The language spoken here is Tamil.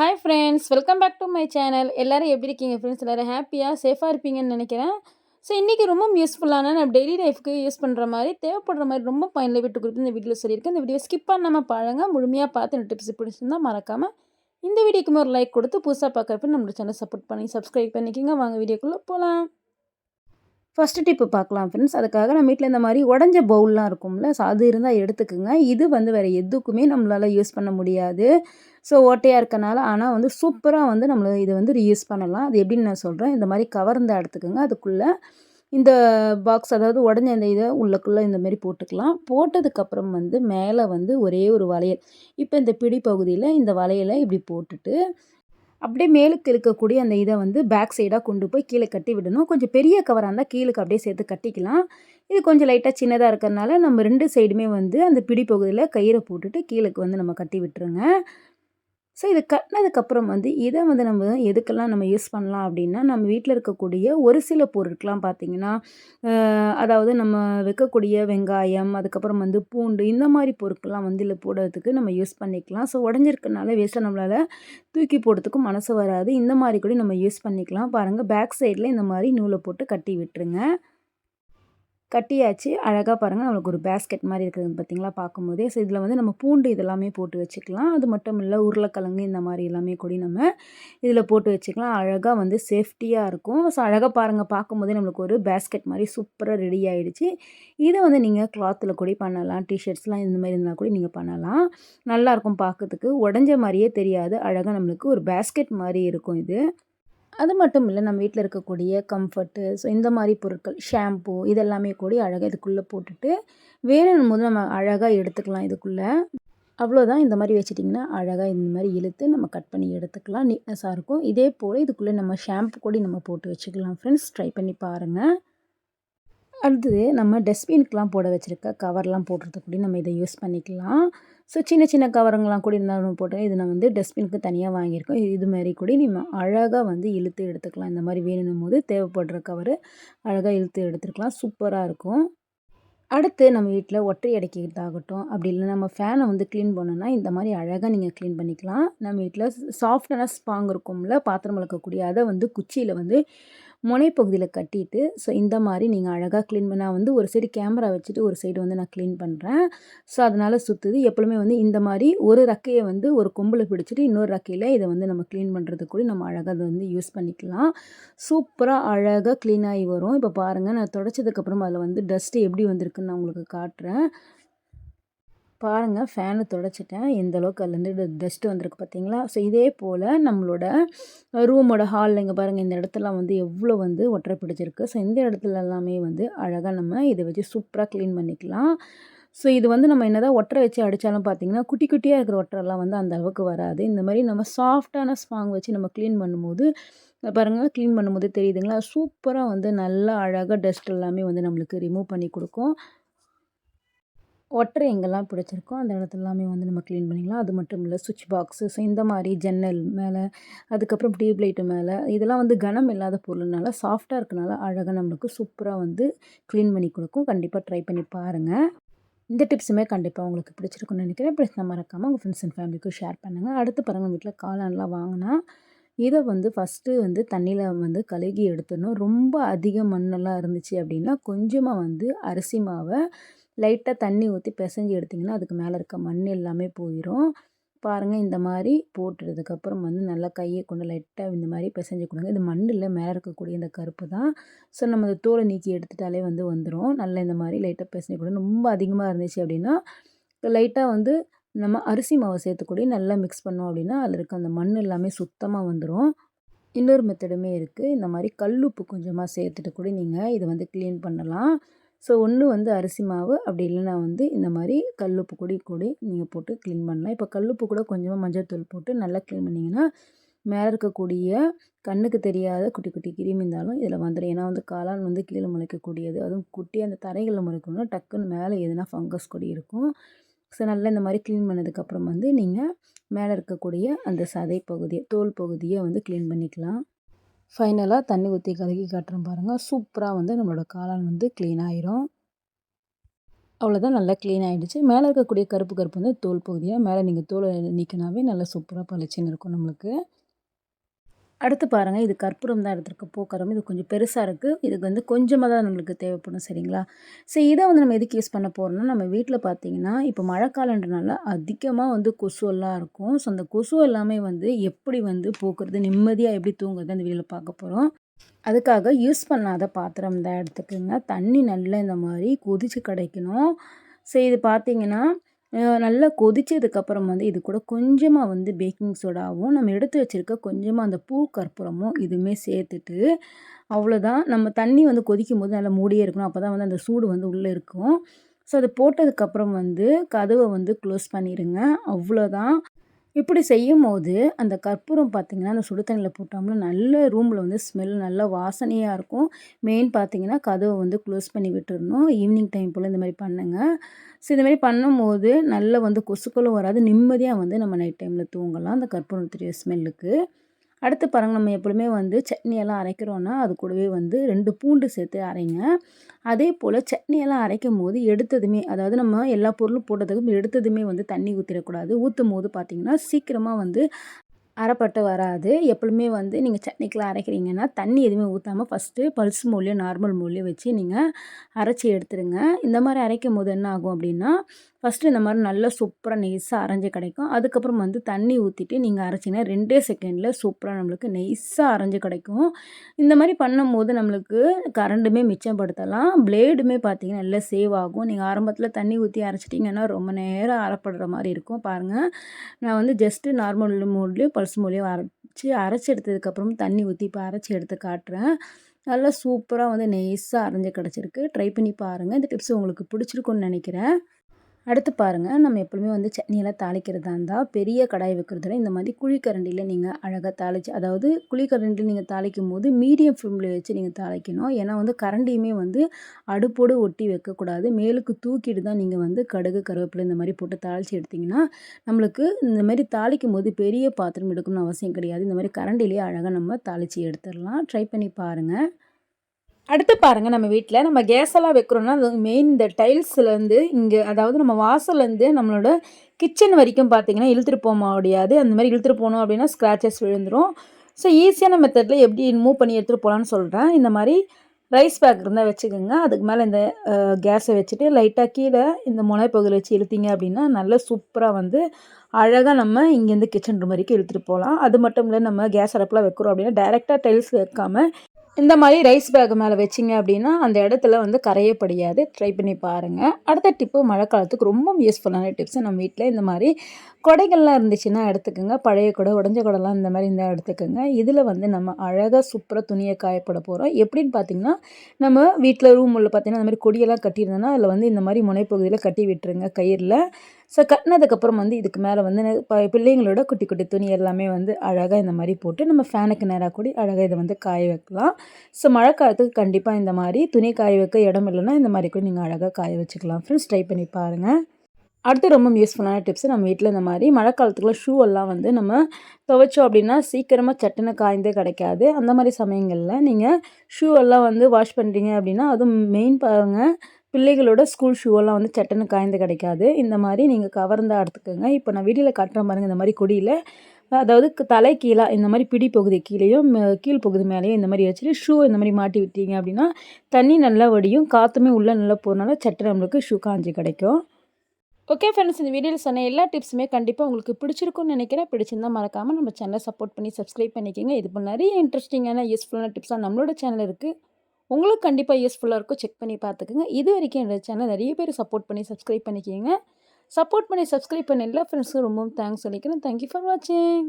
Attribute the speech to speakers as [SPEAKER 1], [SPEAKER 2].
[SPEAKER 1] Hi friends welcome back to my channel எல்லோரும் எப்படி இருக்கீங்க ஃப்ரெண்ட்ஸ் எல்லோரும் ஹாப்பியாக சேஃபாக இருப்பீங்கன்னு நினைக்கிறேன். ஸோ இன்றைக்கி ரொம்ப யூஸ்ஃபுல்லான நம்ம டெய்லி லைஃப்க்கு யூஸ் பண்ணுற மாதிரி தேவைப்படுற மாதிரி ரொம்ப பயனில் விட்டு கொடுத்து இந்த வீடியோவில் சொல்லியிருக்கேன். இந்த வீடியோ ஸ்கிப் பண்ணாமல் பாருங்க. முழுமையாக பார்த்து இந்த டிப்ஸ் பிடிச்சிருந்தால் மறக்காமல் இந்த வீடியோக்குமே ஒரு லைக் கொடுத்து புதுசாக பார்க்குறப்ப நம்மளோட சேனல் சப்போர்ட் பண்ணி சப்ஸ்கிரைப் பண்ணிக்கோங்க. வாங்க வீடியோக்குள்ளே போகலாம் ஃபஸ்ட்டு டிப்பு பார்க்கலாம் ஃப்ரெண்ட்ஸ் அதுக்காக நம்ம வீட்டில் இந்த மாதிரி உடஞ்ச பவுல்லாம் இருக்கும்ல ஸோ அது இருந்தால் எடுத்துக்கோங்க. இது வந்து வேறு எதுக்குமே நம்மளால் யூஸ் பண்ண முடியாது. ஸோ ஓட்டையாக இருக்கனால ஆனால் வந்து சூப்பராக வந்து நம்மளை இதை வந்து ரீயூஸ் பண்ணலாம். அது எப்படின்னு நான் சொல்கிறேன் இந்த மாதிரி கவர்ந்தால் எடுத்துக்கோங்க அதுக்குள்ளே இந்த பாக்ஸ் அதாவது உடஞ்ச இந்த இதை உள்ளக்குள்ளே இந்த மாதிரி போட்டுக்கலாம். போட்டதுக்கப்புறம் வந்து மேலே வந்து ஒரே ஒரு வளையல். இப்போ இந்த பிடி பகுதியில் இந்த வளையலை இப்படி போட்டுட்டு அப்படியே மேலுக்கு இருக்கக்கூடிய அந்த இதை வந்து பேக் சைடாக கொண்டு போய் கீழே கட்டி விடணும். கொஞ்சம் பெரிய கவராக இருந்தால் கீழுக்கு அப்படியே சேர்த்து கட்டிக்கலாம். இது கொஞ்சம் லைட்டாக சின்னதாக இருக்கிறதுனால நம்ம ரெண்டு சைடுமே வந்து அந்த பிடி பகுதியில் கயிறை போட்டுட்டு கீழேக்கு வந்து நம்ம கட்டி விட்டுருங்க. ஸோ இது கட்டினதுக்கப்புறம் வந்து இதை வந்து நம்ம எதுக்கெல்லாம் நம்ம யூஸ் பண்ணலாம் அப்படின்னா நம்ம வீட்டில் இருக்கக்கூடிய ஒரு சில பொருட்கள்லாம் பார்த்திங்கன்னா அதாவது நம்ம வைக்கக்கூடிய வெங்காயம் அதுக்கப்புறம் வந்து பூண்டு இந்த மாதிரி பொருட்கள்லாம் வந்து இதில் போடுறதுக்கு நம்ம யூஸ் பண்ணிக்கலாம். ஸோ உடஞ்சிருக்கனால வேஸ்ட்டாக நம்மளால் தூக்கி போடுறதுக்கும் மனசு வராது. இந்த மாதிரி கூட நம்ம யூஸ் பண்ணிக்கலாம். பாருங்கள் பேக் சைடில் இந்த மாதிரி நூலை போட்டு கட்டி விட்டுருங்க. கட்டியாச்சு. அழகாக பாருங்கள் நம்மளுக்கு ஒரு பேஸ்கெட் மாதிரி இருக்குது பார்த்திங்களா பார்க்கும்போதே. ஸோ இதில் வந்து நம்ம பூண்டு இதெல்லாமே போட்டு வச்சுக்கலாம். அது மட்டும் இல்லை உருளைக்கிழங்கு இந்த மாதிரி எல்லாமே கூட நம்ம இதில் போட்டு வச்சுக்கலாம். அழகாக வந்து சேஃப்டியாக இருக்கும். ஸோ அழகாக பாருங்கள் பார்க்கும்போதே நம்மளுக்கு ஒரு பேஸ்கெட் மாதிரி சூப்பராக ரெடி ஆகிடுச்சு இதை வந்து நீங்கள் கிளாத்தில் கூட பண்ணலாம். டிஷர்ட்ஸ்லாம் இந்த மாதிரி இருந்தால் கூட நீங்கள் பண்ணலாம். நல்லாயிருக்கும் பார்க்கறதுக்கு. உடஞ்ச மாதிரியே தெரியாது. அழகாக நம்மளுக்கு ஒரு பேஸ்கெட் மாதிரி இருக்கும் இது. அது மட்டும் இல்லை நம்ம வீட்டில் இருக்கக்கூடிய கம்ஃபர்ட்டு ஸோ இந்த மாதிரி பொருட்கள் ஷாம்பு இதெல்லாமே கூட அழகாக இதுக்குள்ளே போட்டுட்டு வேணும் போது நம்ம அழகாக எடுத்துக்கலாம் இதுக்குள்ளே. அவ்வளோதான் இந்த மாதிரி வச்சிட்டிங்கன்னா அழகாக இந்த மாதிரி இழுத்து நம்ம கட் பண்ணி எடுத்துக்கலாம். நீட்னஸாக இருக்கும். இதே போல் இதுக்குள்ளே நம்ம ஷாம்பு கூட நம்ம போட்டு வச்சுக்கலாம். ஃப்ரெண்ட்ஸ் ட்ரை பண்ணி பாருங்கள் அடுத்தது நம்ம டஸ்ட்பினுக்கெலாம் போட வச்சுருக்க கவர்லாம் போடுறதுக்கு கூட நம்ம இதை யூஸ் பண்ணிக்கலாம். ஸோ சின்ன சின்ன கவருங்கெலாம் கூட இருந்தாலும் போட்டு இது நான் வந்து டஸ்ட்பினுக்கு தனியாக வாங்கியிருக்கோம் இது மாதிரி கூட நம்ம அழகாக வந்து இழுத்து எடுத்துக்கலாம். இந்த மாதிரி வேணும் போது தேவைப்படுற கவரு அழகாக இழுத்து எடுத்துக்கலாம் சூப்பராக இருக்கும். அடுத்து நம்ம வீட்டில் ஒற்றை அடைக்கிறதாகட்டும் அப்படி இல்லை நம்ம ஃபேனை வந்து க்ளீன் பண்ணோன்னா இந்த மாதிரி அழகாக நீங்கள் க்ளீன் பண்ணிக்கலாம். நம்ம வீட்டில் சாஃப்டான ஸ்பாங் இருக்கும்ல பாத்திரம் வளர்க்கக்கூடிய அதை வந்து குச்சியில் வந்து முனைப்பகுதியில் கட்டிட்டு ஸோ இந்த மாதிரி நீங்கள் அழகாக க்ளீன் பண்ண வந்து ஒரு சைடு கேமரா வச்சுட்டு ஒரு சைடு வந்து நான் க்ளீன் பண்ணுறேன் ஸோ அதனால் சுற்றுது எப்பொழுதுமே வந்து இந்த மாதிரி ஒரு ரக்கையை வந்து ஒரு கொம்பில் பிடிச்சிட்டு இன்னொரு ரக்கையில் இதை வந்து நம்ம க்ளீன் பண்ணுறதுக்கு கூட நம்ம அழகாக அதை வந்து யூஸ் பண்ணிக்கலாம். சூப்பராக அழகாக க்ளீன் ஆகி வரும். இப்போ பாருங்கள் நான் தொடச்சதுக்கப்புறம் அதில் வந்து டஸ்ட்டு எப்படி வந்திருக்குன்னு நான் உங்களுக்கு காட்டுறேன். பாருங்கள் ஃபேனு தொடச்சிட்டேன். எந்த அளவுக்கு அதுலேருந்து டஸ்ட்டு வந்திருக்கு பார்த்தீங்களா ஸோ இதே போல் நம்மளோட ரூமோட ஹாலில் இங்கே பாருங்கள் இந்த இடத்துல வந்து எவ்வளோ வந்து ஒற்றை பிடிச்சிருக்கு. ஸோ இந்த இடத்துல எல்லாமே வந்து அழகாக நம்ம இதை வச்சு சூப்பராக க்ளீன் பண்ணிக்கலாம். ஸோ இது வந்து நம்ம என்ன தான் ஒற்றை வச்சு அடித்தாலும் பார்த்தீங்கன்னா குட்டி குட்டியாக இருக்கிற ஒற்றைலாம் வந்து அந்த அளவுக்கு வராது. இந்த மாதிரி நம்ம சாஃப்டான ஸ்பாங் வச்சு நம்ம க்ளீன் பண்ணும்போது பாருங்கள் க்ளீன் பண்ணும்போது தெரியுதுங்களா? சூப்பராக வந்து நல்லா அழகாக டஸ்ட் எல்லாமே வந்து நம்மளுக்கு ரிமூவ் பண்ணி கொடுக்கும். ஒட்டரை எங்கெல்லாம் பிடிச்சிருக்கோ அந்த இடத்துலாமே வந்து நம்ம க்ளீன் பண்ணிக்கலாம். அது மட்டும் இல்லை சுவிட்ச் பாக்ஸு ஸோ இந்த மாதிரி ஜன்னல் மேலே அதுக்கப்புறம் டியூப் லைட்டு மேலே இதெல்லாம் வந்து கனம் இல்லாத பொருள்னால சாஃப்டாக இருக்கனால அழகாக நம்மளுக்கு சூப்பராக வந்து க்ளீன் பண்ணி கொடுக்கும். கண்டிப்பாக ட்ரை பண்ணி பாருங்கள் இந்த டிப்ஸுமே கண்டிப்பாக உங்களுக்கு பிடிச்சிருக்குன்னு நினைக்கிறேன். ப்ளஸ் நான் மறக்காமல் உங்கள் ஃப்ரெண்ட்ஸ் அண்ட் ஃபேமிலிக்கும் ஷேர் பண்ணுங்கள் அடுத்து பாருங்கள் வீட்டில் காளான்லாம் வாங்கினா இதை வந்து ஃபஸ்ட்டு வந்து தண்ணியில் வந்து கழுகி எடுத்துடணும். ரொம்ப அதிக மண்ணெல்லாம் இருந்துச்சு அப்படின்னா கொஞ்சமாக வந்து அரிசி மாவை லைட்டாக தண்ணி ஊற்றி பிசைஞ்சி எடுத்திங்கன்னா அதுக்கு மேலே இருக்க மண் எல்லாமே போயிடும் பாருங்கள் இந்த மாதிரி போட்டுறதுக்கப்புறம் வந்து நல்லா கையை கொண்டு லைட்டாக இந்த மாதிரி பிசைஞ்சு கொடுங்க. இது மண்ணில் மேலே இருக்கக்கூடிய இந்த கருப்பு தான். ஸோ நம்ம இந்த தோலை நீக்கி எடுத்துட்டாலே வந்து வந்துடும் நல்லா இந்த மாதிரி லைட்டாக பிசைஞ்சு கொடுங்க. ரொம்ப அதிகமாக இருந்துச்சு அப்படின்னா லைட்டாக வந்து நம்ம அரிசி மாவை சேர்த்துக்கூடிய நல்லா மிக்ஸ் பண்ணோம் அப்படின்னா அதில் இருக்க அந்த மண் எல்லாமே சுத்தமாக வந்துடும் இன்னொரு மெத்தடுமே இருக்குது இந்த மாதிரி கல்லுப்பு கொஞ்சமாக சேர்த்துட்டு கூட நீங்கள் இதை வந்து க்ளீன் பண்ணலாம். ஸோ ஒன்று வந்து அரிசி மாவு அப்படி இல்லைனா வந்து இந்த மாதிரி கல்லுப்பு கொடி கொடி நீங்கள் போட்டு க்ளீன் பண்ணலாம். இப்போ கல்லுப்பு கூட கொஞ்சமாக மஞ்சள் தூள் போட்டு நல்லா க்ளீன் பண்ணிங்கன்னா மேலே இருக்கக்கூடிய கண்ணுக்கு தெரியாத குட்டி குட்டி கிருமி இருந்தாலும் இதில் வந்துடும் ஏன்னா வந்து காளான் வந்து கீழே முளைக்கக்கூடியது. அதுவும் குட்டி அந்த தரைகளில் முளைக்கணும்னா டக்குன்னு மேலே எதுனா ஃபங்கஸ் கொடி இருக்கும். ஸோ நல்லா இந்த மாதிரி க்ளீன் பண்ணதுக்கப்புறம் வந்து நீங்கள் மேலே இருக்கக்கூடிய அந்த சதை பகுதியை தோல் பகுதியை வந்து க்ளீன் பண்ணிக்கலாம். ஃபைனலாக தண்ணி ஊற்றி கலக்கி காட்டுறோம் பாருங்கள் சூப்பராக வந்து நம்மளோட காளான் வந்து க்ளீன் ஆயிரும். அவ்வளோதான் நல்லா க்ளீன் ஆகிடுச்சு மேலே இருக்கக்கூடிய கருப்பு கருப்பு வந்து தோல் பகுதியாக மேலே நீங்கள் தோலை நீக்கினாவே நல்லா சூப்பராக பளிச்சுன்னு இருக்கும் நம்மளுக்கு. அடுத்து பாருங்கள் இது கற்பூரம் தான் எடுத்துருக்கு பூக்கரம். இது கொஞ்சம் பெருசாக இருக்குது இதுக்கு வந்து கொஞ்சமாக தான் நம்மளுக்கு தேவைப்படும் சரிங்களா? சரி இதை வந்து நம்ம எதுக்கு யூஸ் பண்ண போகிறோம்னா நம்ம வீட்டில் பார்த்தீங்கன்னா இப்போ மழைக்காலன்றனால அதிகமாக வந்து கொசு எல்லாம் இருக்கும். ஸோ அந்த கொசு எல்லாமே வந்து எப்படி வந்து போக்குறது நிம்மதியாக எப்படி தூங்குறது அந்த வீட்டில் பார்க்க போகிறோம் அதுக்காக யூஸ் பண்ணாத பாத்திரம் தான் எடுத்துக்கோங்க. தண்ணி நல்லா இந்த மாதிரி கொதித்து கிடைக்கணும். சரி இது பார்த்தீங்கன்னா நல்லா கொதிச்சதுக்கப்புறம் வந்து இது கூட கொஞ்சமாக வந்து பேக்கிங் சோடாவும் நம்ம எடுத்து வச்சுருக்க கொஞ்சமாக அந்த பூ கற்பூரமும் இதுவுமே சேர்த்துட்டு அவ்வளோதான் நம்ம தண்ணி வந்து கொதிக்கும் போது நல்லா மூடியே இருக்கணும். அப்போ தான் வந்து அந்த சூடு வந்து உள்ளே இருக்கும். ஸோ அது போட்டதுக்கப்புறம் வந்து கதவை வந்து க்ளோஸ் பண்ணிடுங்க அவ்வளோதான் இப்படி செய்யும் போது அந்த கற்பூரம் பார்த்திங்கன்னா அந்த சுடு தண்ணியில் போட்டோம்னா நல்ல ரூமில் வந்து ஸ்மெல் நல்ல வாசனையாக இருக்கும். மெயின் பார்த்திங்கன்னா கதவை வந்து க்ளோஸ் பண்ணி விட்டுறணும். ஈவினிங் டைம் போல் இந்த மாதிரி பண்ணுங்கள் ஸோ இந்த மாதிரி பண்ணும்போது நல்லா வந்து கொசுக்களும் வராது. நிம்மதியாக வந்து நம்ம நைட் டைமில் தூங்கலாம். அந்த கற்பூரம் தெரியும் ஸ்மெல்லுக்கு அடுத்து பாருங்கள் நம்ம எப்பொழுதுமே வந்து சட்னியெல்லாம் அரைக்கிறோன்னா அது கூடவே வந்து ரெண்டு பூண்டு சேர்த்து அரைங்க. அதே போல் சட்னியெல்லாம் அரைக்கும் போது எடுத்ததுமே அதாவது நம்ம எல்லா பொருளும் போட்டதுக்கும் எடுத்ததுமே வந்து தண்ணி ஊற்றிடக்கூடாது ஊற்றும் போது பார்த்திங்கன்னா சீக்கிரமாக வந்து அரைப்பட்டு வராது. எப்பொழுதுமே வந்து நீங்கள் சட்னிக்கெலாம் அரைக்கிறீங்கன்னா தண்ணி எதுவுமே ஊற்றாமல் ஃபஸ்ட்டு பல்ஸ் மூலியம் நார்மல் மூலியம் வச்சு நீங்கள் அரைச்சி எடுத்துருங்க. இந்த மாதிரி அரைக்கும் போது என்ன ஆகும் அப்படின்னா ஃபஸ்ட்டு இந்த மாதிரி நல்லா சூப்பராக நெய்ஸாக அரைஞ்சி கிடைக்கும். அதுக்கப்புறம் வந்து தண்ணி ஊற்றிட்டு நீங்கள் அரைச்சிங்கன்னா ரெண்டே செகண்டில் சூப்பராக நம்மளுக்கு நெய்ஸாக அரைஞ்சி கிடைக்கும். இந்த மாதிரி பண்ணும்போது நம்மளுக்கு கரண்ட்டுமே மிச்சப்படுத்தலாம். பிளேடுமே பார்த்திங்கன்னா நல்லா சேவ் ஆகும். நீங்கள் ஆரம்பத்தில் தண்ணி ஊற்றி அரைச்சிட்டிங்கன்னா ரொம்ப நேரம் அரைப்படுற மாதிரி இருக்கும். பாருங்கள் நான் வந்து ஜஸ்ட்டு நார்மல் மூட்லேயும் பல்ஸ் மூலியம் அரைச்சி அரைச்சி எடுத்ததுக்கப்புறம் தண்ணி ஊற்றி இப்போ அரைச்சி எடுத்து காட்டுறேன். நல்லா சூப்பராக வந்து நெய்ஸாக அரைஞ்சி கிடச்சிருக்கு. ட்ரை பண்ணி பாருங்கள் இந்த டிப்ஸ் உங்களுக்கு பிடிச்சிருக்குன்னு நினைக்கிறேன். அடுத்து பாருங்கள் நம்ம எப்பொழுதுமே வந்து சட்னியெல்லாம் தாளிக்கிறதா இருந்தால் பெரிய கடாய் வைக்கிறதுல இந்த மாதிரி குழிக்கரண்டியில் நீங்கள் அழகாக தாளிச்சு அதாவது குழிக்கரண்டியில் நீங்கள் தாளிக்கும் போது மீடியம் ஃப்ளேமில் வச்சு நீங்கள் தாளிக்கணும். ஏன்னா வந்து கரண்டியுமே வந்து அடுப்போடு ஒட்டி வைக்கக்கூடாது. மேலுக்கு தூக்கிட்டு தான் நீங்கள் வந்து கடுகு கருவேப்பிலை இந்த மாதிரி போட்டு தாளித்து எடுத்திங்கன்னா நம்மளுக்கு இந்த மாதிரி தாளிக்கும் போது பெரிய பாத்திரம் எடுக்கணும்னு அவசியம் கிடையாது. இந்த மாதிரி கரண்டிலேயே அழகாக நம்ம தாளித்து எடுத்துடலாம். ட்ரை பண்ணி பாருங்கள் அடுத்து பாருங்கள் நம்ம வீட்டில் நம்ம கேஸ் எல்லாம் வைக்கிறோன்னா அது மெயின் இந்த டைல்ஸ்லேருந்து இங்கே அதாவது நம்ம வாசல்லேருந்து நம்மளோட கிச்சன் வரைக்கும் பார்த்தீங்கன்னா இழுத்துட்டு போக முடியாது. அந்த மாதிரி இழுத்துட்டு போனோம் அப்படின்னா ஸ்க்ராச்சஸ் விழுந்துடும் ஸோ ஈஸியான மெத்தடில் எப்படி மூவ் பண்ணி எடுத்துகிட்டு போகலான்னு சொல்கிறேன் இந்த மாதிரி ரைஸ் பேக் இருந்தால் வச்சுக்கோங்க. அதுக்கு மேலே இந்த கேஸை வச்சுட்டு லைட்டாக கீழே இந்த முனை பகுதியில் வச்சு இழுத்திங்க அப்படின்னா நல்லா சூப்பராக வந்து அழகாக நம்ம இங்கேருந்து கிச்சன் ரூம் வரைக்கும் இழுத்துட்டு போகலாம். அது மட்டும் இல்லை நம்ம கேஸ் அடுப்பில் வைக்கிறோம் அப்படின்னா டைரெக்டாக டைல்ஸ் வைக்காமல் இந்த மாதிரி ரைஸ் பேக் மேலே வச்சிங்க அப்படின்னா அந்த இடத்துல வந்து கரையப்படியாது ட்ரை பண்ணி பாருங்கள் அடுத்த டிப்பு மழை காலத்துக்கு ரொம்ப யூஸ்ஃபுல்லான டிப்ஸ் நம்ம வீட்டில் இந்த மாதிரி கொடைகள்லாம் இருந்துச்சுன்னா எடுத்துக்கோங்க. பழைய கொடை உடஞ்ச கொடைலாம் இந்த மாதிரி இருந்தால் எடுத்துக்கோங்க. இதில் வந்து நம்ம அழகாக சூப்பராக துணியை காயப்பட போகிறோம் எப்படின்னு பார்த்தீங்கன்னா நம்ம வீட்டில் ரூம் உள்ள பார்த்தீங்கன்னா இந்த மாதிரி கொடியெல்லாம் கட்டியிருந்தோன்னா அதில் வந்து இந்த மாதிரி முனைப்பகுதியில் கட்டி விட்டுருங்க. கயிறில் ஸோ கட்டினதுக்கப்புறம் வந்து இதுக்கு மேலே வந்து பிள்ளைங்களோட குட்டி குட்டி துணி எல்லாமே வந்து அழகாக இந்த மாதிரி போட்டு நம்ம ஃபேனுக்கு நேராக கூடி அழகாக இதை வந்து காய வைக்கலாம். ஸோ மழை காலத்துக்கு கண்டிப்பாக இந்த மாதிரி துணி காய வைக்க இடம் இல்லைன்னா இந்த மாதிரி கூட நீங்கள் அழகாக காய வச்சுக்கலாம். ஃப்ரெண்ட்ஸ் ட்ரை பண்ணி பாருங்கள் அடுத்து ரொம்ப யூஸ்ஃபுல்லான டிப்ஸ் நம்ம வீட்டில் இந்த மாதிரி மழை காலத்துக்குள்ள ஷூ எல்லாம் வந்து நம்ம துவைச்சோம் அப்படின்னா சீக்கிரமாக சட்டுன்னு காய்ந்தே கிடைக்காது. அந்த மாதிரி சமயங்களில் நீங்கள் ஷூ எல்லாம் வந்து வாஷ் பண்ணுறீங்க அப்படின்னா அதுவும் மெயின் பாருங்கள் பிள்ளைகளோட ஸ்கூல் ஷூவெல்லாம் வந்து சட்டுன்னு காய்ந்து கிடைக்காது. இந்த மாதிரி நீங்கள் கவர்ந்தால் எடுத்துக்கோங்க. இப்போ நான் வீடியோவில் காட்டுற பாருங்கள் இந்த மாதிரி கொடியில் அதாவது தலை கீழே இந்த மாதிரி பிடி பகுதி கீழேயும் கீழ் பகுதி மேலேயும் இந்த மாதிரி வச்சுட்டு ஷூ இந்த மாதிரி மாட்டி விட்டீங்க அப்படின்னா தண்ணி நல்லா வடியும் காற்றுமே உள்ளே நல்லா போகிறனால சட்டை நம்மளுக்கு ஷூ காஞ்சி கிடைக்கும். ஓகே ஃப்ரெண்ட்ஸ் இந்த வீடியோவில் சொன்ன எல்லா டிப்ஸுமே கண்டிப்பாக உங்களுக்கு பிடிச்சிருக்கும்னு நினைக்கிறேன். பிடிச்சிருந்தால் மறக்காமல் நம்ம சேனலை சப்போர்ட் பண்ணி சப்ஸ்கிரைப் பண்ணிக்கோங்க. இது போல் நிறைய இன்ட்ரெஸ்டிங்கான யூஸ்ஃபுல்லான டிப்ஸாக நம்மளோட சேனல் இருக்குது உங்களுக்கு கண்டிப்பாக யூஸ்ஃபுல்லாக இருக்கும். செக் பண்ணி பார்த்துக்குங்க. இது வரைக்கும் என்னோடய சேனல் நிறைய பேர் சப்போர்ட் பண்ணி சப்ஸ்கிரைப் பண்ணிக்கிங்க. சப்போர்ட் பண்ணி சப்ஸ்கிரைப் பண்ண எல்லா ஃப்ரெண்ட்ஸுக்கும் ரொம்பவும் தேங்க்ஸ் சொல்லிக்கிறேன். தேங்க்யூ ஃபார் வாட்சிங்